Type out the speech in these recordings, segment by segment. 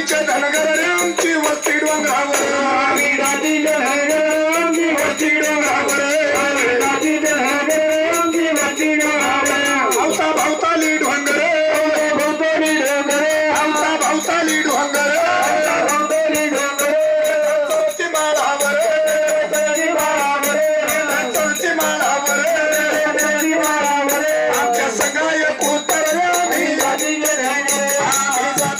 रात्रीच्या धनगराने आमची वस्ती डोंगरावर. आम्ही रात्री आमची वस्ती डोंगरावर. रात्री आमची वस्ती डोंगरावर. भावता भावताली ढोंगरे भावताली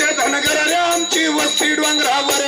धनगर रे आमची वस्ती डोंगरावर